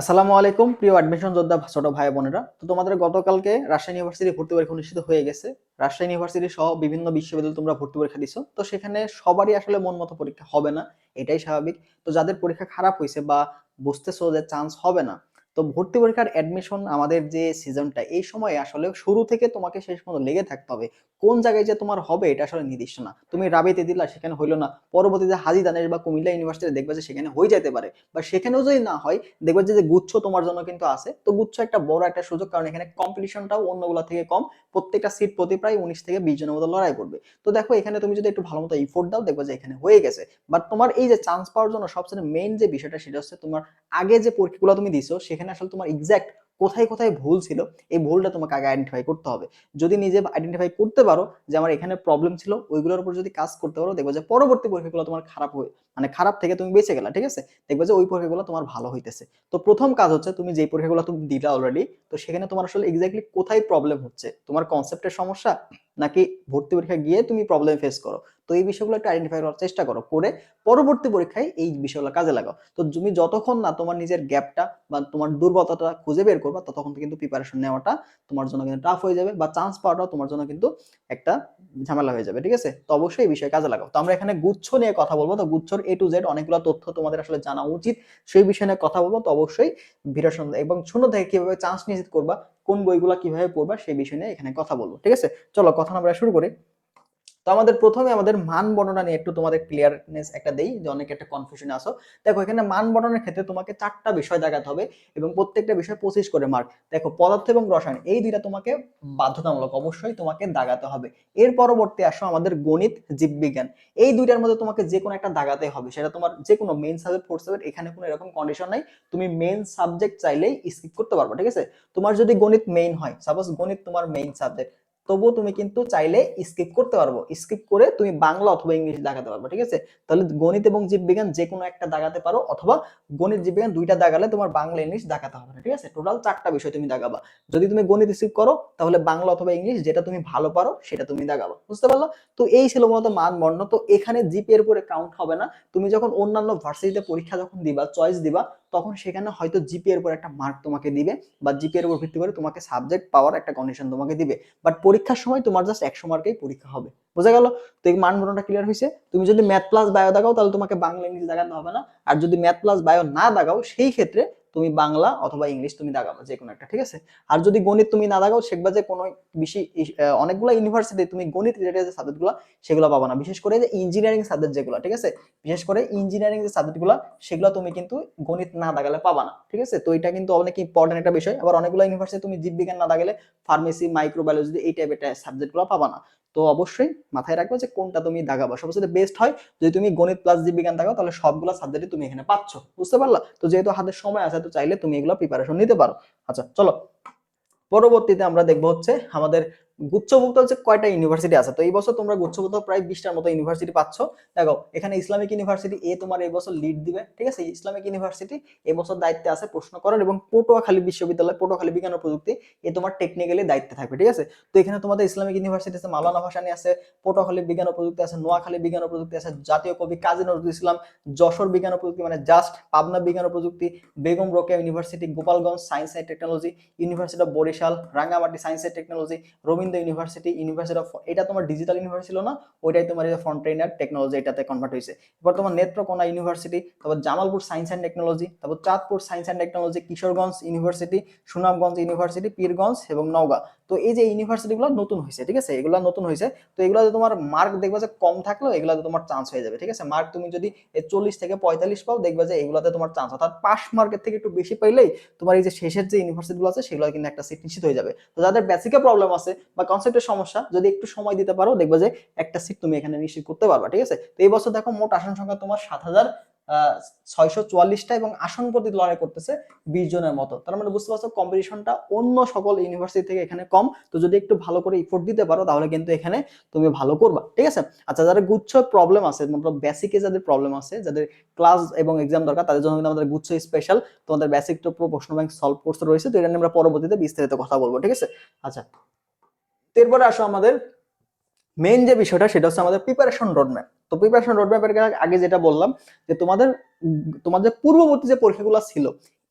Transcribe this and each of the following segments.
আসসালামু আলাইকুম, প্রিয় অ্যাডমিশন যোদ্ধা ছোট ভাই বোনেরা। তো তোমাদের গতকালকে রাজশাহী ইউনিভার্সিটি ভর্তি পরীক্ষা অনুষ্ঠিত হয়ে গেছে। রাজশাহী ইউনিভার্সিটি সহ বিভিন্ন বিশ্ববিদ্যালয়ে তোমরা ভর্তি পরীক্ষা দিছো। তো সেখানে সবারই আসলে মন মতো পরীক্ষা হবে না, এটাই স্বাভাবিক। তো যাদের পরীক্ষা খারাপ হয়েছে বা বুঝতেছো যে চান্স হবে না তো ভর্তি পরীক্ষার অ্যাডমিশন আমাদের যে সিজনটা এই সময় আসলে শুরু থেকে তোমাকে শেষ পর্যন্ত লেগে থাকতে হবে। কোন জায়গায় যে তোমার হবে এটা আসলে নির্দিষ্ট না। তুমি রাবিতে দিলা সেখানে হইল না। পরবর্তীতে হাজি দানেশ বা কুমিল্লা ইউনিভার্সিটি দেখবে যে সেখানে হয়ে যেতে পারে। বা সেখানেও যদি না হয়, দেখবে যে গুচ্ছ তোমার জন্য কিন্তু আছে। তো গুচ্ছ একটা বড় একটা সুযোগ, কারণ এখানে কম্পিটিশনটাও অন্যগুলা থেকে কম। প্রত্যেকটা সিট প্রতি প্রায় উনিশ থেকে বিশ জনের মতো লড়াই করবে। তো দেখো, এখানে তুমি যদি একটু ভালো মতো ইফোর্ট দাও, দেখবে যে এখানে হয়ে গেছে। বাট তোমার এই যে চান্স পাওয়ার জন্য সবচেয়ে মেইন যে বিষয়টা, সেটা হচ্ছে তোমার আগে যে পরীক্ষাগুলো তুমি দিছো, সেখানে আসলে তোমার এক্সাক্ট কোথায় কোথায় ভুল ছিল, এই ভুলটা তোমাকে আগে আইডেন্টিফাই করতে হবে। যদি নিজে আইডেন্টিফাই করতে পারো যে আমার এখানে প্রবলেম ছিল, ওইগুলোর উপর যদি কাজ করতে পারো, দেখব যে পরবর্তী পরীক্ষাগুলো তোমার খারাপ হয়ে মানে খারাপ থেকে তুমি বেঁচে গেলা, ঠিক আছে? দেখবে যে ওই পরীক্ষাগুলো তোমার ভালো হইতেছে। তো প্রথম কাজ হচ্ছে তুমি যেই পরীক্ষাগুলো তুমি দিলা অলরেডি তো সেখানে তোমার আসলে এক্স্যাক্টলি কোথায় প্রবলেম হচ্ছে? তোমার কনসেপ্টের সমস্যা নাকি ভর্তি পরীক্ষা গিয়ে তুমি প্রবলেম ফেস করো? তো এই বিষয়গুলো একটু আইডেন্টিফাই করার চেষ্টা করো, করে পরবর্তী পরীক্ষায় এই বিষয়গুলো কাজে লাগাও। তো তুমি যতক্ষণ না তোমার নিজের গ্যাপটা বা তোমার দুর্বলতাটা খুঁজে বের করবা, ততক্ষণ কিন্তু প্রিপারেশন নেওয়াটা তোমার জন্য কিন্তু টাফ হয়ে যাবে বা চান্স পাওয়াটাও তোমার জন্য কিন্তু একটা ঝামেলা হয়ে যাবে, ঠিক আছে? তো অবশ্যই এই বিষয়ে কাজে লাগাও। তো আমরা এখানে গুচ্ছ নিয়ে কথা বলব। তো গুচ্ছর এ টু জেড অনেকগুলো তথ্য তোমাদের আসলে জানা উচিত। সেই বিষয় নিয়ে কথা বলব, তো অবশ্যই ভিডিও শুনতে এবং শূন্য থেকে কীভাবে চান্স নিশ্চিত করবা, কোন বইগুলো কীভাবে পড়বা, সেই বিষয় নিয়ে এখানে কথা বলব, ঠিক আছে? চলো, কথা আমরা শুরু করি। তো আমাদের প্রথমে আমাদের মান বর্ণনা নিয়ে একটু তোমাদের ক্লিয়ারনেস একটা দেই, যে অনেকে একটা কনফিউশনে আসো দেখো, এখানে মান বর্ণনের ক্ষেত্রে তোমাকে চারটা বিষয় দেখাতে হবে এবং প্রত্যেকটা বিষয় পঁচিশ করে মার্ক দেখো, পদার্থ এবং রসায়ন, এই দুইটা তোমাকে বাধ্যতামূলক অবশ্যই তোমাকে দাগাতে হবে। এর পরবর্তী আসো আমাদের গণিত, জীববিজ্ঞান। এই দুইটার মধ্যে তোমাকে যে কোনো একটা দাগাতে হবে। সেটা তোমার যে কোনো মেইন সাবজেক্ট ফোর্থ সাবজেক্ট এখানে কোনো এরকম কন্ডিশন নাই। তুমি মেইন সাবজেক্ট চাইলেই স্কিপ করতে পারবে, ঠিক আছে? তোমার যদি গণিত মেইন হয় সাপোজ গণিত তোমার মেইন সাবজেক্ট তবুও তুমি কিন্তু চাইলে স্কিপ করতে পারব। স্কিপ করে তুমি বাংলা অথবা ইংলিশ দাগাতে পারব, ঠিক আছে? তাহলে গণিত এবং জীববিজ্ঞান যে কোনো একটা দাগাতে পারো অথবা গণিত, জীববিজ্ঞান দুইটা দাগালে তোমার বাংলা, ইংলিশ দাগাতে হবে ঠিক আছে? টোটাল চারটা বিষয় তুমি দাগাবা। যদি তুমি গণিত স্কিপ করো, তাহলে বাংলা অথবা ইংলিশ যেটা তুমি ভালো পারো সেটা তুমি দাগাবা, বুঝতে পারল? তো এই ছিল মূলত মান বর্ণ তো এখানে জিপি এর উপরে কাউন্ট হবে না। তুমি যখন অন্যান্য ভার্সিটিতে পরীক্ষা যখন দিবা চয়েস দিবা তখন সেখানে হয়তো জিপি এর উপর একটা মার্ক তোমাকে দিবে বা জিপি এর উপর ভিত্তি করে তোমাকে সাবজেক্ট পাওয়ার একটা কন্ডিশন তোমাকে দিবে। বাট পরীক্ষার সময় তোমার জাস্ট একশো মার্কেই পরীক্ষা হবে। বোঝা গেল? তো এই মান বর্ণটা ক্লিয়ার হয়েছে তুমি যদি ম্যাথ প্লাস বায়ো দাগাও তাহলে তোমাকে বাংলা, ইংলিশ দেখাতে হবে না। আর যদি ম্যাথ প্লাস বায়ো না দাগাও সেই ক্ষেত্রে তুমি বাংলা অথবা ইংলিশ তুমি দাগাবা যে কোনো একটা, ঠিক আছে? আর যদি গণিত তুমি না দাগাও, শিখবা যে কোনো বেশি অনেকগুলো ইউনিভার্সিটি তুমি গণিত রিলেটেড যে সাবজেক্টগুলো সেগুলো পাবা না। বিশেষ করে যে ইঞ্জিনিয়ারিং সাবজেক্ট যেগুলো, ঠিক আছে? বিশেষ করে ইঞ্জিনিয়ারিং যে সাবজেক্টগুলো সেগুলো তুমি কিন্তু গণিত না দাগালে পাবা না, ঠিক আছে? তো এটা কিন্তু অনেক ইম্পর্টেন্ট একটা বিষয়। আবার অনেকগুলো ইউনিভার্সিটি তুমি জীববিজ্ঞান না দাগালে ফার্মেসি মাইক্রোবায়োলজি এই টাইপের সাবজেক্টগুলো পাবা না। তো অবশ্যই মাথায় রাখবে যে কোনটা তুমি দাগাবা। সবচেয়ে বেস্ট হয় যদি তুমি গণিত প্লাস জীববিজ্ঞান দাগাও, তাহলে সবগুলো সাবজেক্টই তুমি এখানে পাচ্ছ। বুঝতে পারলা? তো যেহেতু হাতে সময় আছে, তো চাইলে তুমি এগুলো প্রিপারেশন নিতে পারো। আচ্ছা চলো। পরবর্তীতে আমরা দেখব হচ্ছে আমাদের গুচ্ছভুক্ত হচ্ছে কয়টা ইউনিভার্সিটি আছে? তো এই বছর তোমরা গুচ্ছভুক্ত প্রায় বিশটার মতো ইউনিভার্সিটি পাচ্ছ। দেখো, এখানে ইসলামিক ইউনিভার্সিটি এ তোমার এই বছর লিড দিবে, ঠিক আছে? ইসলামিক ইউনিভার্সিটি এই বছর দায়িত্বে আছে প্রশ্ন করার এবং পটুয়াখালী বিশ্ববিদ্যালয়, পটুয়াখালী বিজ্ঞান ও প্রযুক্তি এ তোমার টেকনিক্যালি দায়িত্বে থাকবে, ঠিক আছে? তো এখানে তোমাদের ইসলামিক ইউনিভার্সিটি আছে, মাওলানা ভাসানি আছে, পটুয়াখালী বিজ্ঞান ও প্রযুক্তি আছে, নোয়াখালী বিজ্ঞান ও প্রযুক্তি আছে, জাতীয় কবি কাজী নজরুল ইসলাম, যশোর বিজ্ঞান ও প্রযুক্তি মানে জাস্ট পাবনা বিজ্ঞান ও প্রযুক্তি, Begum Rokeya university Gopalganj science and technology university of Barishal, Rangamati science and technology Rabindra university university of এটা তোমার ডিজিটাল ইউনিভার্সিটি ছিল না, ওইটাই তোমার এই ফ্রন্টেনার টেকনোলজি এটাতে কনভার্ট হয়েছে। এবার তোমার নেত্রকোনা ইউনিভার্সিটি তারপর জামালপুর সায়েন্স অ্যান্ড টেকনোলজি তারপর Chandpur science and technology Kishoreganj university Sunamganj university Pirganj এবং নওগাঁ। তো এই যে ইউনিভার্সিটিগুলো নতুন হয়েছে, ঠিক আছে? এগুলো নতুন হয়েছে। তো এগুলোতে তোমার মার্ক দেখবে যে কম থাকলেও এগুলোতে তোমার চান্স হয়ে যাবে, ঠিক আছে? মার্ক তুমি যদি চল্লিশ থেকে পঁয়তাল্লিশ পাও, দেখবে যে এগুলোতে তোমার চান্স অর্থাৎ পাস মার্কের থেকে একটু বেশি পাইলেই তোমার এই যে শেষের যে ইউনিভার্সিটিগুলো আছে, সেগুলো কিন্তু একটা সিট নিশ্চিত হয়ে যাবে। তো যাদের বেসিকে প্রবলেম আছে কনসেপ্টের সমস্যা, যদি একটু সময় দিতে পারো, দেখবে যে একটা সিট তুমি এখানে নিশ্চিত করতে পারবা, ঠিক আছে? তো এই বছর দেখো মোট আসন সংখ্যা তোমার সাত হাজার ছয়শো চুয়াল্লিশটা এবং আসন প্রতি লড়াই করতেছে বিশ জনের মতো। তার মানে বুঝতে পারছ কম্পিটিশনটা অন্য সকল ইউনিভার্সিটি থেকে এখানে কম। তো যদি একটু ভালো করে ইফোর্ট দিতে পারো, তাহলে কিন্তু এখানে তুমি ভালো করবা, ঠিক আছে? আচ্ছা যাদের গুচ্ছ প্রবলেম আছে, মতলব বেসিকে যাদের প্রবলেম আছে, যাদের ক্লাস এবং এক্সাম দরকার, তাদের জন্য কিন্তু আমাদের গুচ্ছ স্পেশাল তোমাদের বেসিক তো প্রশ্ন ব্যাংক সলভ কোর্স রয়েছে, তো এটা নিয়ে আমরা পরবর্তীতে বিস্তারিত কথা বলব, ঠিক আছে? আচ্ছা এরপরে আসো আমাদের মেইন যে বিষয়টা, সেটা হচ্ছে আমাদের প্রিপারেশন রোডম্যাপ তো প্রিপারেশন রোডম্যাপের আগে যেটা বললাম, যে তোমাদের তোমাদের পূর্ববর্তী যে পরীক্ষাগুলো ছিল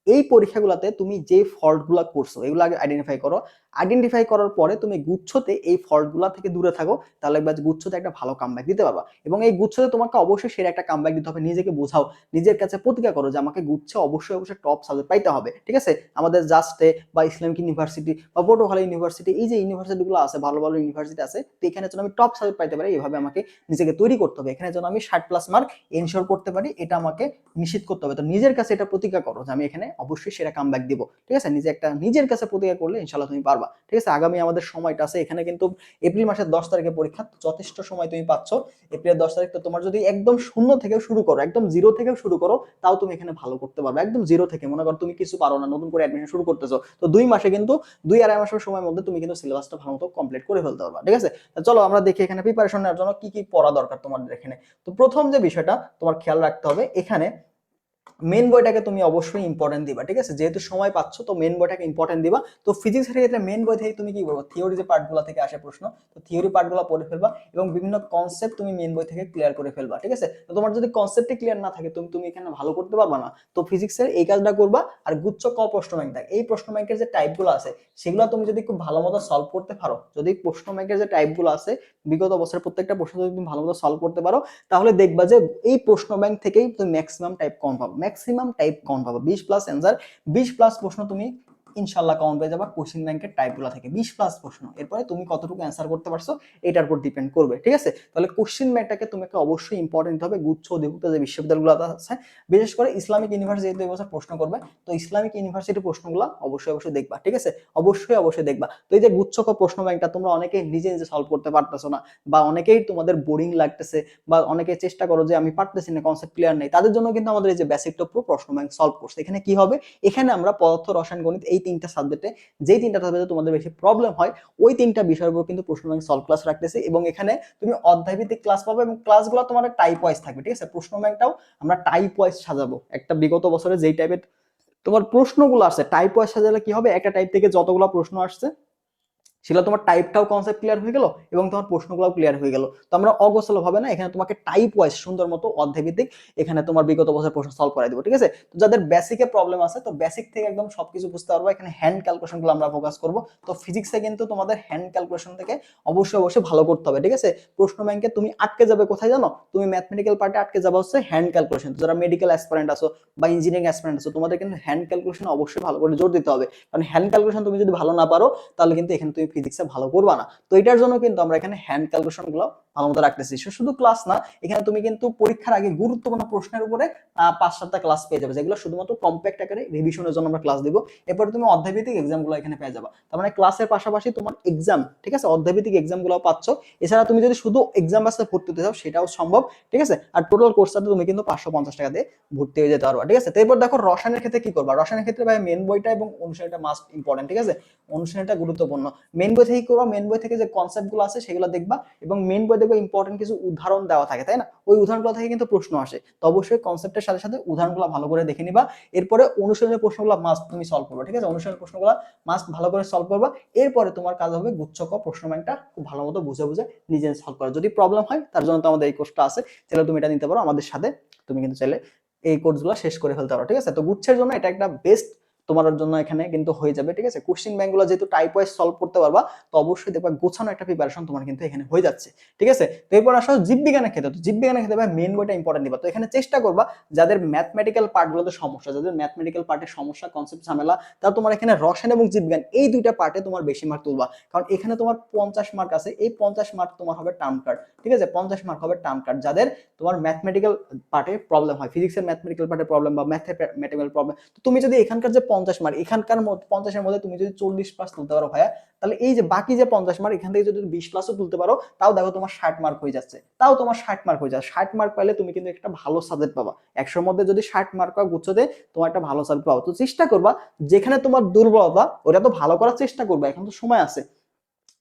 এই পরীক্ষাগুলোতে তুমি যে ফল্টগুলো করছ, এগুলো আগে আইডেন্টিফাই করো। আইডেন্টিফাই করার পরে তুমি গুচ্ছতে এই ফল্টগুলো থেকে দূরে থাকো, তাহলে একবার গুচ্ছতে একটা ভালো কামব্যাক দিতে পারবা। এবং এই গুচ্ছতে তোমাকে অবশ্যই সেরা একটা কামব্যাক দিতে হবে, নিজেকে বোঝাও। নিজের কাছে প্রতিজ্ঞা করো যে আমাকে গুচ্ছে অবশ্যই অবশ্যই টপ সাবজেক্ট পাইতে হবে, ঠিক আছে? আমাদের জাস্টে বা ইসলামিক ইউনিভার্সিটি বা পটুয়াখালী ইউনিভার্সিটি এই যে ইউনিভার্সিটিগুলো আছে, ভালো ভালো ইউনিভার্সিটি আছে, তো এখানে যেন আমি টপ সাবজেক্ট পাইতে পারি, এইভাবে আমাকে নিজেকে তৈরি করতে হবে। এখানে যেন আমি ষাট প্লাস মার্ক এনশোর করতে পারি, এটা আমাকে নিশ্চিত করতে হবে। তো নিজের কাছে এটা প্রতিজ্ঞা করো যে আমি এখানে অবশ্যই সেরা কামব্যাক দিব। ঠিক আছে? নিজে একটা নিজের কাছে প্রতিজ্ঞা করলে ইনশাল্লাহ তুমি পারবা। ঠিক আছে? আগামী আমাদের সময়টা আছে। এখানে কিন্তু এপ্রিল মাসের দশ তারিখে পরীক্ষা। যথেষ্ট সময় তুমি পাচ্ছ। এপ্রিলের দশ তারিখ তো তোমার যদি একদম শূন্য থেকেও শুরু করো, একদম জিরো থেকেও শুরু করো, তাও তুমি এখানে ভালো করতে পারবে। একদম জিরো থেকে। মনে করো তুমি কিছু পারো না, নতুন করে অ্যাডমিশন শুরু করতেছো। তো দুই মাসে কিন্তু দুই আড়াই মাসের সময়ের মধ্যে তুমি কিন্তু সিলেবাসটা ভালো মতো কমপ্লিট করে ফেলতে পারবা। ঠিক আছে? চলো আমরা দেখি এখানে প্রিপারেশন নেওয়ার জন্য কি কি পড়া দরকার তোমাদের এখানে। তো প্রথম যে বিষয়টা তোমার খেয়াল রাখতে হবে, এখানে মেন বইটাকে তুমি অবশ্যই ইম্পর্টেন্ট দিবা, ঠিক আছে? যেহেতু সময় পাচ্ছ, তো মেন বইটাকে ইম্পর্টেন্ট দিবা। তো ফিজিক্সের ক্ষেত্রে মেন বই থেকে তুমি কি করব? থিওরি যে পার্টগুলো থেকে আসে প্রশ্ন, তো থিওরি পার্টগুলো পড়ে ফেলবা এবং বিভিন্ন কনসেপ্ট তুমি মেন বই থেকে ক্লিয়ার করে ফেলবা, ঠিক আছে? তো তোমার যদি কনসেপ্টই ক্লিয়ার না থাকে, তুমি তুমি এখানে ভালো করতে পারবা না। তো ফিজিক্সের এই কাজটা করবা আর গুচ্ছ ক প্রশ্ন ব্যাংক দেখ এই প্রশ্ন ব্যাংকের যে টাইপগুলো আছে, সেগুলো তুমি যদি খুব ভালো মতো সলভ করতে পারো, যদি প্রশ্ন ব্যাংকের যে টাইপগুলো আছে, বিগত বছরের প্রত্যেকটা প্রশ্ন যদি তুমি ভালো মতো সলভ করতে পারো, তাহলে দেখবা যে এই প্রশ্ন ব্যাংক থেকেই তুমি ম্যাক্সিমাম টাইপ কম পাবো। ম্যাক্সিমাম টাইপ কাউন্ট পাবো। বিশ প্লাস অ্যান্সার বিশ প্লাস প্রশ্ন তুমি ইনশাল্লাহ কমন পেয়ে যাবা। কোশ্চিন ব্যাংকের টাইপগুলো থেকে। বিশ প্লাস প্রশ্ন। এরপরে তুমি কতটুকু অ্যান্সার করতে পারছ, এটার উপর ডিপেন্ড করবে, ঠিক আছে? তাহলে কোশ্চিন ব্যাংকটাকে তোমাকে অবশ্যই ইম্পর্টেন্ট হবে। গুচ্ছ, অধিভুক্ত যে বিশ্ববিদ্যালয়গুলো আছে, বিশেষ করে ইসলামিক ইউনিভার্সিটি এবছর প্রশ্ন করবে, তো ইসলামিক ইউনিভার্সিটির প্রশ্নগুলো অবশ্যই অবশ্যই দেখবা, ঠিক আছে? অবশ্যই অবশ্যই দেখবা। তো এই যে গুচ্ছক প্রশ্ন ব্যাংকটা তোমরা অনেকেই নিজে নিজে সলভ করতে পারতেছো না, বা অনেকেই তোমাদের বোরিং লাগতেছে, বা অনেকে চেষ্টা করো যে আমি পারতেছি না কনসেপ্ট ক্লিয়ার নেই। তাদের জন্য কিন্তু আমাদের এই যে বেসিক টপ প্রশ্ন ব্যাংক সলভ করছে। এখানে কি হবে? এখানে আমরা পদার্থ, রসায়ন, গণিত এই তিনটা সাবজেক্টে যেই তিনটা সাবজেক্টে তোমাদের বেশি প্রবলেম হয়, ওই তিনটা বিষয়ের উপর কিন্তু প্রশ্ন ব্যাংক সলভ ক্লাস রাখতেছি এবং এখানে তুমি অধ্যায়ভিত্তিক ক্লাস পাবে এবং ক্লাসগুলো তোমার টাইপ ওয়াইজ থাকবে, ঠিক আছে? প্রশ্ন ব্যাংকটাও আমরা টাইপ ওয়াইজ সাজাবো। একটা বিগত বছরে যেই টাইপের তোমার প্রশ্নগুলো আসছে টাইপ ওয়াইজ সাজালে কি হবে? একটা টাইপ থেকে যতগুলো প্রশ্ন আসছে সেগুলো তোমার টাইপটাও কনসেপ্ট ক্লিয়ার হয়ে গেল এবং তোমার প্রশ্নগুলো ক্লিয়ার হয়ে গেল। তো আমরা অগোছালো ভাবে না, এখানে তোমাকে টাইপ ওয়াইজ সুন্দর মতো অধ্যায়ভিত্তিক এখানে তোমার বিগত বছর প্রশ্ন সলভ করাই দেবো, ঠিক আছে? তো যাদের বেসিকে প্রবলেম আছে, তো বেসিক থেকে একদম সবকিছু বুঝতে পারব। এখানে হ্যান্ড ক্যালকুলেশনগুলো আমরা ফোকাস করব। তো ফিজিক্সে কিন্তু তোমাদের হ্যান্ড ক্যালকুলেশন থেকে অবশ্যই অবশ্যই ভালো করতে হবে, ঠিক আছে? প্রশ্ন ব্যাংকে তুমি আটকে যাবে কোথায় জানো? তুমি ম্যাথমেটিক্যাল পার্টে আটকে যাবে হচ্ছে হ্যান্ড ক্যালকুলেশন যারা মেডিকেল অ্যাসপারেন্ট আছো বা ইঞ্জিনিয়ারিং অ্যাসপারেন্ট আছো, তোমাদের কিন্তু হ্যান্ড ক্যালকুলেশন অবশ্যই ভালো করে জোর দিতে হবে। কারণ হ্যান্ড ক্যালকুলেশন তুমি যদি ভালো না পারো, তাহলে কিন্তু এখানে তুমি ফিজিক্সে ভালো করবা না। তো এটার জন্য কিন্তু আমরা এখানে হ্যান্ড ক্যালকুলেশনগুলো ভালো মতো রাখতেছি। শুধু ক্লাস না, এখানে তুমি কিন্তু পরীক্ষার আগে গুরুত্বপূর্ণ প্রশ্নের উপরে পাঁচ সাতটা ক্লাস পেয়ে যাবে, যেগুলো শুধুমাত্র কম্প্যাক্ট আকারে রিভিশনের জন্য আমরা ক্লাস দিব। এরপরে তুমি অধ্যায়ভিত্তিক এক্সামগুলো এখানে পেয়ে তার মানে ক্লাসের পাশাপাশি তোমার এক্সাম ঠিক আছে? অধ্যায়ভিত্তিক এক্সামগুলো পাচ্ছ। এছাড়া তুমি যদি শুধু এক্সাম বাসে ভর্তি হতে চাও, সেটাও সম্ভব, ঠিক আছে? আর টোটাল কোর্সটাতে তুমি কিন্তু পাঁচশো পঞ্চাশ টাকা দিয়ে ভর্তি হয়ে যেতে পারবা, ঠিক আছে? তো এরপর দেখো, রসায়নের ক্ষেত্রে কি করবা? রসায়নের ক্ষেত্রে ভাই মেন বইটা এবং অনুশীলনটা মাস্ট ইম্পর্টেন্ট ঠিক আছে? অনুশীলনটা গুরুত্বপূর্ণ। মেন বই থেকে করবা? মেন বই থেকে যে কনসেপ্টগুলো আছে, সেগুলো দেখবা এবং মেন বই দেখবে ইম্পর্টেন্ট কিছু উদাহরণ দেওয়া থাকে, তাই না? ওই উদাহরণগুলো থেকে কিন্তু প্রশ্ন আসে। তো অবশ্যই কনসেপ্টের সাথে সাথে উদাহরণগুলো ভালো করে দেখে নিবা। এরপরে অনুশীলনের প্রশ্নগুলো মাস্ট তুমি সলভ করবে, ঠিক আছে? অনুশীলনের প্রশ্নগুলো মাস্ট ভালো করে সলভ করবা। এরপরে তোমার কাজ হবে গুচ্ছক প্রশ্ন ব্যাংকটা খুব ভালো মতো বুঝে বুঝে নিজে সলভ করা। যদি প্রবলেম হয়, তার জন্য তো আমাদের এই কোর্সটা আছে। তাহলে তুমি এটা নিতে পারো। আমাদের সাথে তুমি কিন্তু চাইলে এই কোর্সগুলো শেষ করে ফেলতে পারো, ঠিক আছে? তো গুচ্ছের জন্য এটা একটা বেস্ট তোমার জন্য এখানে কিন্তু হয়ে যাবে, ঠিক আছে? কোশ্চিন ব্যাংকগুলো যেহেতু টাইপ ওয়াইজ সলভ করতে পারবা, তো অবশ্যই দেখবা গোছানো একটা প্রিপারেশন তোমার কিন্তু এখানে হয়ে যাচ্ছে, ঠিক আছে? তো এরপর আসো জীববিজ্ঞানের ক্ষেত্রে, তো জীববিজ্ঞানের ক্ষেত্রে মেন বইটা ইম্পর্টেন্ট দিবা, তো এখানে চেষ্টা করবা যাদের ম্যাথমেটিক্যাল পার্টগুলোতে সমস্যা, যাদের ম্যাথমেটিক্যাল পার্টের সমস্যা কনসেপ্ট ঝামেলা তা তোমার এখানে রসায়ন এবং জীববিজ্ঞান এই দুইটা পার্টে তোমার বেশি মার্ক তুলবা, কারণ এখানে তোমার পঞ্চাশ মার্ক আছে, এই পঞ্চাশ মার্ক তোমার হবে টার্ম কার্ড ঠিক আছে? পঞ্চাশ মার্ক হবে টার্ম কার্ড যাদের তোমার ম্যাথমেটিক্যাল পার্টে প্রবলেম হয় ফিজিক্সের ম্যাথমেটিক্যাল পার্টে প্রবলেম বা ম্যাথমেটিক্যাল প্রবলেম তো তুমি যদি এখানকার যে পঞ্চাশ মার্ক এখানকার পঞ্চাশের মধ্যে তুমি যদি চল্লিশ প্লাস তুলতে পারো ভাইয়া, তাহলে এই যে বাকি যে পঞ্চাশ মার্ক এখান থেকে যদি বিশ প্লাসও তুলতে পারো, তাও দেখো তোমার ষাট মার্ক হয়ে যাচ্ছে। তাও তোমার ষাট মার্ক হয়ে যাচ্ছে। ষাট মার্ক পাইলে তুমি কিন্তু একটা ভালো সাবজেক্ট পাবা। একশোর মধ্যে যদি ষাট মার্ক পাও গুচ্ছতে তোমার একটা ভালো সাবজেক্ট পাবো। তো চেষ্টা করবা, যেখানে তোমার দুর্বলতা, ওটা তো ভালো করার চেষ্টা করবা। এখন তো সময় আছে।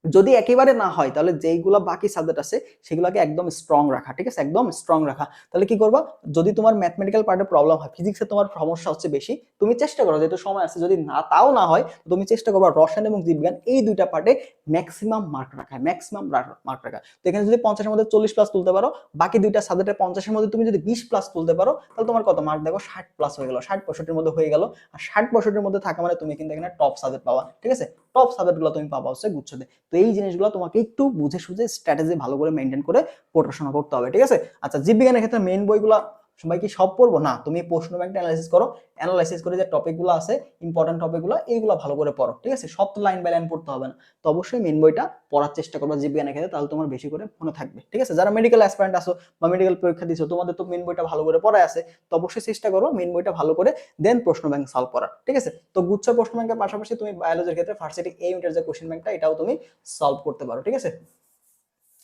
যদি একেবারে না হয়, তাহলে যেইগুলো বাকি সাবজেক্ট আছে, সেগুলোকে একদম স্ট্রং রাখা, ঠিক আছে? একদম স্ট্রং রাখা। তাহলে কি করবা? যদি তোমার ম্যাথমেটিক্যাল পার্টে প্রবলেম হয় ফিজিক্সে তোমার সমস্যা হচ্ছে বেশি, তুমি চেষ্টা করো, যেহেতু সময় আছে, যদি না, তাও না হয় তুমি চেষ্টা করবা রসায়ন এবং জীববিজ্ঞান, এই দুইটা পার্টে ম্যাক্সিমাম মার্ক রাখা ম্যাক্সিমাম মার্ক রাখা। তো এখানে যদি পঞ্চাশের মধ্যে চল্লিশ প্লাস তুলতে পারো, বাকি দুইটা সাবজেক্টে পঞ্চাশের মধ্যে তুমি যদি বিশ প্লাস তুলতে পারো, তাহলে তোমার কত? মার্ক দেখো, ষাট প্লাস হয়ে গেল। ষাট পঁয়ষট্টির মধ্যে হয়ে গেল। আর ষাট পঁয়ষট্টির মধ্যে থাকা মানে তুমি কিন্তু এখানে টপ সাবজেক্ট পাওয়া ঠিক আছে? টপ সাবজেক্টগুলো তুমি পাবা হচ্ছে গুচ্ছতে। তো এই জিনিসগুলো তোমাকে একটু বুঝে সুঝে স্ট্র্যাটেজি ভালো করে মেনটেন করে পড়াশোনা করতে হবে, ঠিক আছে? আচ্ছা জীববিজ্ঞানের ক্ষেত্রে মেইন বইগুলো সবাই কি সব পড়ব? না, তুমি প্রশ্ন ব্যাংকটা অ্যানালাইসিস করো অ্যানালাইসিস করে যে টপিকগুলো আছে ইম্পর্টেন্ট টপিকগুলো এইগুলো ভালো করে পড়ো, ঠিক আছে? সব তো লাইন বাই লাইন পড়তে হবে না। তো অবশ্যই মেন বইটা পড়ার চেষ্টা করবা জীববিজ্ঞানের ক্ষেত্রে তাহলে তোমার বেশি করে মনে থাকবে, ঠিক আছে? যারা মেডিকেল অ্যাসপারেন্ট আসো বা মেডিকেল পরীক্ষা দিছো, তোমাদের তো মেন বইটা ভালো করে পড়ায় আছে, তো অবশ্যই চেষ্টা করো মেন বইটা ভালো করে দেন প্রশ্ন ব্যাংক সলভ করার, ঠিক আছে? তো গুচ্ছ প্রশ্ন ব্যাংকের পাশাপাশি তুমি বায়োলজির ক্ষেত্রে ফার্সিটি এই ইউনিটের যে কোশ্চেন ব্যাংকটা এটাও তুমি সলভ করতে পারো, ঠিক আছে?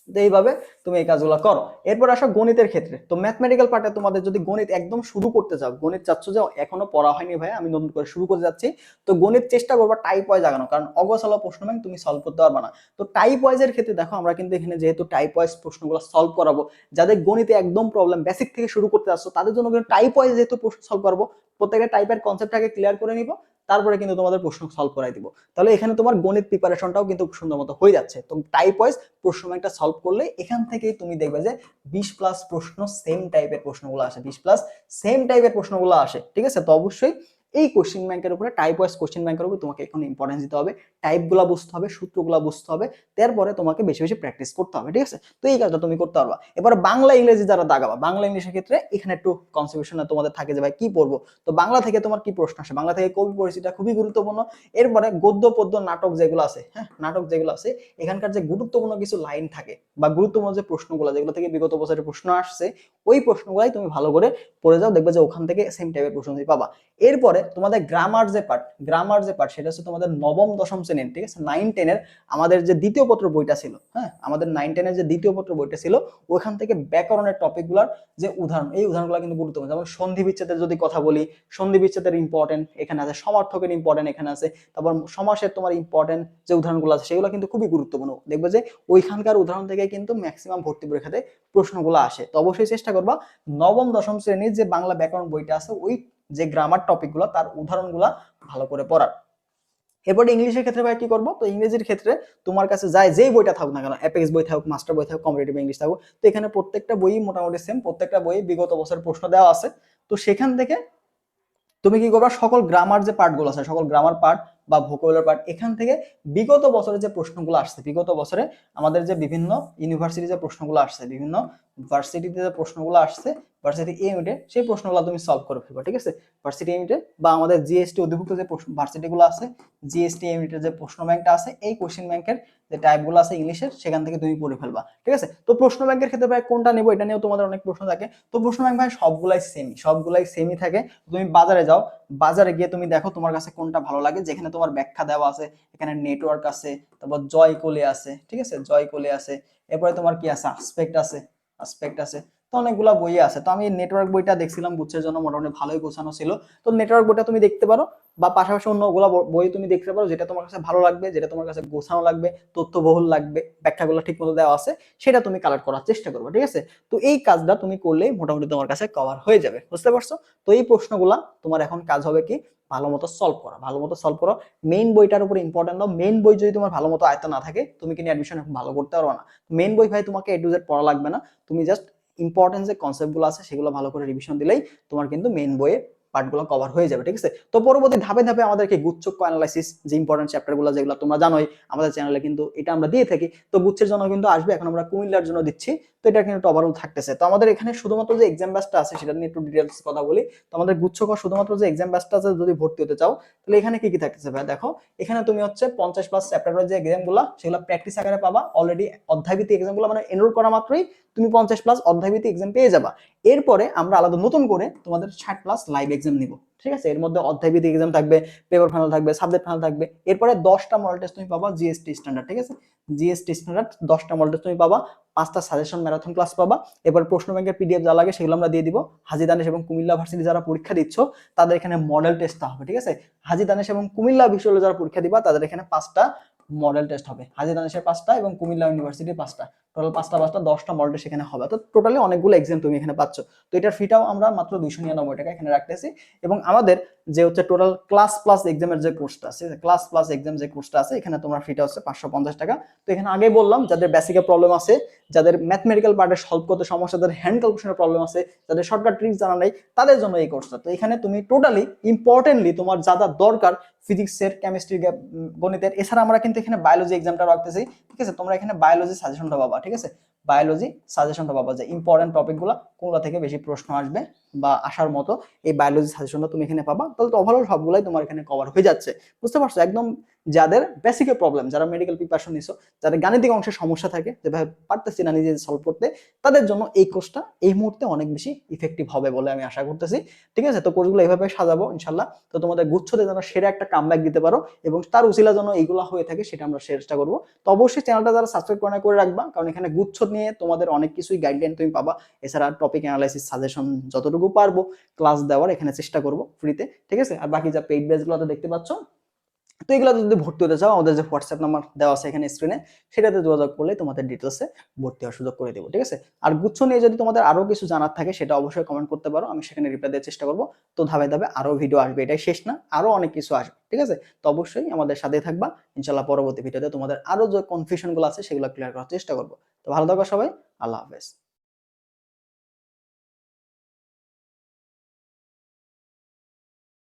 এইভাবে তুমি এই কাজগুলো করো। এরপর আসো গণিতের ক্ষেত্রে। তো ম্যাথমেটিক্যাল পার্টে তোমাদের যদি গণিত একদম শুরু করতে চাও, গণিত চাচ্ছ যে এখনও পড়া হয়নি ভাই, আমি নতুন করে শুরু করতে যাচ্ছি, তো গণিত চেষ্টা করবা টাইপ ওয়াইজ আগানো, কারণ অগসালা প্রশ্ন ব্যাংক তুমি সলভ করতে পারবে না। তো টাইপ ওয়াইজের ক্ষেত্রে দেখো, আমরা কিন্তু এখানে যেহেতু টাইপ ওয়াইজ প্রশ্নগুলো সলভ করাবো, যাদের গণিতে একদম প্রবলেম বেসিক থেকে শুরু করতে আসছো তাদের জন্য কিন্তু টাইপ ওয়াইজ যেহেতু প্রশ্ন সলভ করব, প্রত্যেকটা টাইপের কনসেপ্টটাকে ক্লিয়ার করে নিব তারপরে কিন্তু তোমাদের প্রশ্ন সলভ করাই দিব। তাহলে এখানে তোমার গণিত প্রিপারেশনটাও কিন্তু সুন্দর মতো হয়ে যাচ্ছে। তো টাইপ ওয়াইজ প্রশ্ন ব্যাংকটা সলভ করলে এখান থেকেই তুমি দেখবে যে বিশ প্লাস প্রশ্ন সেম টাইপের প্রশ্নগুলো আসে, বিশ প্লাস সেম টাইপের প্রশ্নগুলো আসে। ঠিক আছে? তো অবশ্যই এই কোশ্চেন ব্যাংকের উপরে টাইপ ওয়াইজ কোশ্চেন ব্যাংকের উপরে তোমাকে এখন ইম্পর্টেন্স দিতে হবে টাইপগুলো বুঝতে হবে, সূত্রগুলো বুঝতে হবে, তারপরে তোমাকে বেশি বেশি প্র্যাকটিস করতে হবে, ঠিক আছে? তো এই কাজটা তুমি করতে পারবা। এবার বাংলা ইংরেজি যারা দাগাবা, বাংলা ইংলিশের ক্ষেত্রে এখানে একটু কনসিবিউশন তোমাদের থাকে যে ভাই কি পড়ব? তো বাংলা থেকে তোমার কি প্রশ্ন আসে? বাংলা থেকে কবি পরিচিতিটা খুবই গুরুত্বপূর্ণ। এরপরে গদ্য, পদ্য, নাটক যেগুলো আছে হ্যাঁ নাটক যেগুলো আছে, এখানকার যে গুরুত্বপূর্ণ কিছু লাইন থাকে বা গুরুত্বপূর্ণ যে প্রশ্নগুলো, যেগুলো থেকে বিগত বছরের প্রশ্ন আসছে ওই প্রশ্নগুলাই তুমি ভালো করে পড়ে যাও, দেখবে যে ওখান থেকে সেম টাইপের প্রশ্ন তুমি পাবা। এরপরে তোমাদের গ্রামার যে পার্ট গ্রামার যে পার্ট সেটা হচ্ছে তোমাদের নবম, দশম শ্রেণির, ঠিক আছে? নাইন টেনের আমাদের যে দ্বিতীয় পত্র বইটা ছিল হ্যাঁ? আমাদের নাইন টেনের যে দ্বিতীয় পত্র বইটা ছিল, ওখান থেকে ব্যাকরণের টপিকগুলোর যে উদাহরণ, এই উদাহরণগুলো কিন্তু গুরুত্বপূর্ণ। যেমন সন্ধি বিচ্ছেদের যদি কথা বলি, সন্ধি বিচ্ছেদের ইম্পর্টেন্ট এখানে আছে সমার্থকের ইম্পর্টেন্ট এখানে আছে, তারপর সমাসের তোমার ইম্পর্টেন্ট যে উদাহরণগুলো আছে, সেগুলো কিন্তু খুবই গুরুত্বপূর্ণ। দেখবে যে ওইখানকার উদাহরণ থেকে কিন্তু ম্যাক্সিমাম ভর্তি পরীক্ষাতে প্রশ্নগুলো আসে। তো অবশ্যই চেষ্টা করবা, নবম, দশম শ্রেণির যে বাংলা ব্যাকরণ বইটা আছে, ওই যে গ্রামার টপিকগুলো তার উদাহরণগুলো ভালো করে পড়ার। এরপরে ইংলিশের ক্ষেত্রে ভাই কি করব? তো ইংরেজির ক্ষেত্রে তোমার কাছে যায় যেই বইটা থাকুক না কেন অ্যাপেক্স বই থাকুক মাস্টার বই থাকুক কম্পিটিভ ইংলিশ থাকুক, তো এখানে প্রত্যেকটা বই মোটামুটি সেম প্রত্যেকটা বই বিগত বছরের প্রশ্ন দেওয়া আছে। তো সেখান থেকে তুমি কি করবা? সকল গ্রামার যে পার্টগুলো আছে, সকল গ্রামার পার্ট বা ভোকাবুলার পার্ট এখান থেকে বিগত বছরে যে প্রশ্নগুলো আসছে, বিগত বছরে আমাদের যে বিভিন্ন ইউনিভার্সিটি যে প্রশ্নগুলো আসছে, বিভিন্ন ভার্সিটিতে যে প্রশ্নগুলো আসছে ভার্সিটি এ ইউনিটে সেই প্রশ্নগুলো তুমি সলভ করে ফেলবা, ঠিক আছে? ভার্সিটি ইউনিটে বা আমাদের জিএসটি অধিভুক্ত যে ভার্সিটিগুলো আছে জিএসটি ইউনিটের যে প্রশ্ন ব্যাংকটা আছে, এই কোশ্চেন ব্যাংকের যে টাইপগুলো আছে ইংলিশের, সেখান থেকে তুমি পড়ে ফেলবা, ঠিক আছে? তো প্রশ্ন ব্যাংকের ক্ষেত্রে ভাই কোনটা নেব এটা নিয়েও তোমাদের অনেক প্রশ্ন থাকে। তো প্রশ্ন ব্যাংক ভাই সবগুলাই সেমি সবগুলাই সেমি থাকে। তুমি বাজারে যাও, বাজারে গিয়ে তুমি দেখো তোমার কাছে কোনটা ভালো লাগে। যেখানে তোমার ব্যাখ্যা দেওয়া আছে, এখানে নেটওয়ার্ক আছে, তারপর জয় কোলে আছে, ঠিক আছে? জয় কোলে আছে, এরপরে তোমার কি আছে? আসপেক্ট আছে আসপেক্ট আছে। অনেকগুলো বই আছে। তো আমি নেটওয়ার্ক বইটা দেখছিলাম বুঝছের জন্য মোটামুটি ভালোই গোছানো ছিল। তো নেটওয়ার্ক বইটা তুমি দেখতে পারো, বা পাশাপাশি অন্যগুলো বই তুমি দেখতে পারো, যেটা তোমার কাছে ভালো লাগবে, যেটা তোমার কাছে গোছানো লাগবে, তথ্যবহুল লাগবে, ব্যাখ্যাগুলো ঠিক মতো দেওয়া আছে, সেটা তুমি কালেক্ট করার চেষ্টা করবে, ঠিক আছে? তো এই কাজটা তুমি করলেই মোটামুটি তোমার কাছে কভার হয়ে যাবে, বুঝতে পারছ? তো এই প্রশ্নগুলা তোমার এখন কাজ হবে কি? ভালো মতো সলভ করা। ভালো মতো সলভ করো। মেইন বইটার উপর ইম্পর্টেন্ট দাও। মেইন বই যদি তোমার ভালো মতো আয়ত্ত না থাকে, তুমি কিন্তু অ্যাডমিশন ভালো করতে পারবে না। মেইন বই ভাই তোমাকে এ টু জেড পড়া লাগবে না। তুমি জাস্ট ইম্পর্টেন্ট যে কনসেপ্টগুলো আছে সেগুলো ভালো করে রিভিশন দিলেই তোমার কিন্তু মেন বইয়ে পার্টগুলো কভার হয়ে যাবে, ঠিক আছে? তো পরবর্তী ধাপে ধাপে আমাদেরকে গুচ্ছক্য অ্যানালাইসিস যে ইম্পর্টেন্ট চ্যাপ্টারগুলো যেগুলো তোমরা জানোই, আমাদের চ্যানেলে কিন্তু এটা আমরা দিয়ে থাকি। তো গুচ্ছের জন্য কিন্তু আসবে, এখন আমরা কুমিল্লার জন্য দিচ্ছি, তো এটা কিন্তু ওভারঅল থাকতেছে। তো আমাদের এখানে শুধুমাত্র যে এক্সাম ব্যাচটা আছে, সেটা নিয়ে একটু ডিটেলস কথা বলি। তো আমাদের গুচ্ছক শুধুমাত্র যে এক্সাম ব্যাচটা আছে, যদি ভর্তি হতে চাও, তাহলে এখানে কি কি থাকতেছে ভাই? দেখো, এখানে তুমি হচ্ছে পঞ্চাশ প্লাস চ্যাপ্টারের যে এক্সামগুলো সেগুলো প্র্যাকটিস আকারে পাবা। অলরেডি অধ্যায়ভিত্তিক এক্সামগুলো মানে এনরোল করা মাত্রই তুমি পঞ্চাশ প্লাস অধ্যায়ভিত্তিক এক্সাম পেয়ে যাবা। এরপরে আমরা আলাদা নতুন করে তোমাদের ষাট প্লাস লাইভ এক্সাম নিব, ঠিক আছে? এর মধ্যে অধ্যায়ভিত্তিক এক্সাম থাকবে পেপার ফাইনাল থাকবে সাবজেক্ট ফাইনাল থাকবে। এরপরে দশটা মডেল টেস্ট তুমি পাবা জিএসটি স্ট্যান্ডার্ড ঠিক আছে? জিএসটি স্ট্যান্ডার্ড দশটা মডেল টেস্ট তুমি পাবা, পাঁচটা সাজেশন ম্যারাথন ক্লাস পাবা। এবার প্রশ্ন ব্যাংকের পিডিএফ যা লাগে সেগুলো আমরা দিয়ে দিব। হাজি দানেশ এবং কুমিল্লা ভার্সিটি যারা পরীক্ষা দিচ্ছ, তাদের এখানে মডেল টেস্টটা হবে, ঠিক আছে? হাজি দানেশ এবং কুমিল্লা বিশ্ববিদ্যালয়ে যারা পরীক্ষা দিবা, তাদের এখানে পাঁচটা মডেল টেস্ট হবে। হাজি দানেশের পাঁচটা এবং কুমিল্লা ইউনিভার্সিটির পাঁচটা। টোটাল পাঁচটা পাঁচটা, দশটা মডেল টেস্ট এখানে হবে। তো টোটালি অনেকগুলো এক্সাম তুমি এখানে পাচ্ছ। তো এটার ফিটাও আমরা মাত্র দুইশো নিরানব্বই টাকা এখানে রাখতেছি। এবং আমাদের যে হচ্ছে টোটাল ক্লাস প্লাস এক্সামের যে কোর্সটা আছে ক্লাস প্লাস এক্সাম যে কোর্সটা আছে, এখানে তোমার ফিটা হচ্ছে পাঁচশো পঞ্চাশ টাকা। তো এখানে আগে বললাম, যাদের বেসিকের প্রবলেম আছে, যাদের ম্যাথমেটিক্যাল পার্টে সলভ করতে সমস্যা, যাদের হ্যান্ড ক্যালকুলেশনের প্রবলেম আছে, যাদের শর্টকাট ট্রিক্স জানা নেই, তাদের জন্য এই কোর্সটা তো এখানে তুমি টোটালি ইম্পর্টেন্টলি তোমার যা যা দরকার ফিজিক্সের কেমিস্ট্রি গণিতের, এছাড়া আমরা কিন্তু এখানে বায়োলজি এক্সামটা রাখতেছি। ঠিক আছে? তোমরা এখানে বায়োলজি সাজেশনটা পাবা, ঠিক আছে? বায়োলজি সাজেশনটা পাবা যে ইম্পর্টেন্ট টপিকগুলো কোনগুলো থেকে বেশি প্রশ্ন আসবে বা আসার মতো এই বায়োলজি সাজেশনটা তুমি এখানে পাবা। তাহলে তো ওভারঅল সবগুলাই তোমার এখানে কভার হয়ে যাচ্ছে। বুঝতে পারছ? একদম যাদের বেসিকের প্রবলেম যারা মেডিকেল প্রিপারেশন নিছো, যাদের গাণিতিক অংশের সমস্যা থাকে যেভাবে পারতেছি না নিজে সলভ করতে, তাদের জন্য এই কোর্সটা এই মুহূর্তে অনেক বেশি ইফেক্টিভ হবে বলে আমি আশা করতেছি। ঠিক আছে? তো কোর্সগুলো এইভাবে সাজাবো ইনশাল্লাহ তো তোমাদের গুচ্ছতে যেন সেরা একটা কামব্যাক দিতে পারো এবং তার উচিলা যেন এইগুলো হয়ে থাকে, সেটা আমরা চেষ্টা করব। তো অবশ্যই চ্যানেলটা যারা সাবস্ক্রাইব করে করে রাখবা, কারণ এখানে গুচ্ছ নিয়ে তোমাদের অনেক কিছুই গাইডলাইন তুমি পাবা। এছাড়া টপিক অ্যানালাইসিস সাজেশন যতটুকু পারব ক্লাস দেওয়ার এখানে চেষ্টা করব ফ্রিতে ঠিক আছে? আর বাকি যা পেইড বেসগুলো তো দেখতে পাচ্ছ তো এগুলোতে যদি ভর্তি হতে চাও, আমাদের যে হোয়াটসঅ্যাপ নাম্বার দেওয়া আছে এখানে স্ক্রিনে সেটাতে যোগাযোগ করলে তোমাদের ডিটেলসে ভর্তি হওয়ার সুযোগ করে দেবো, ঠিক আছে? আর গুচ্ছ নিয়ে যদি তোমাদের আরও কিছু জানার থাকে, সেটা অবশ্যই কমেন্ট করতে পারো, আমি সেখানে রিপ্লাই দেওয়ার চেষ্টা করব। তো ধাপে ধাপে আরও ভিডিও আসবে, এটাই শেষ না, আরও অনেক কিছু আসবে, ঠিক আছে? তো অবশ্যই আমাদের সাথে থাকবা ইনশাল্লাহ পরবর্তী ভিডিওতে তোমাদের আরও যে কনফিউশনগুলো আছে, সেগুলো ক্লিয়ার করার চেষ্টা করব। তো ভালো থাকো সবাই, আল্লাহ হাফেজ।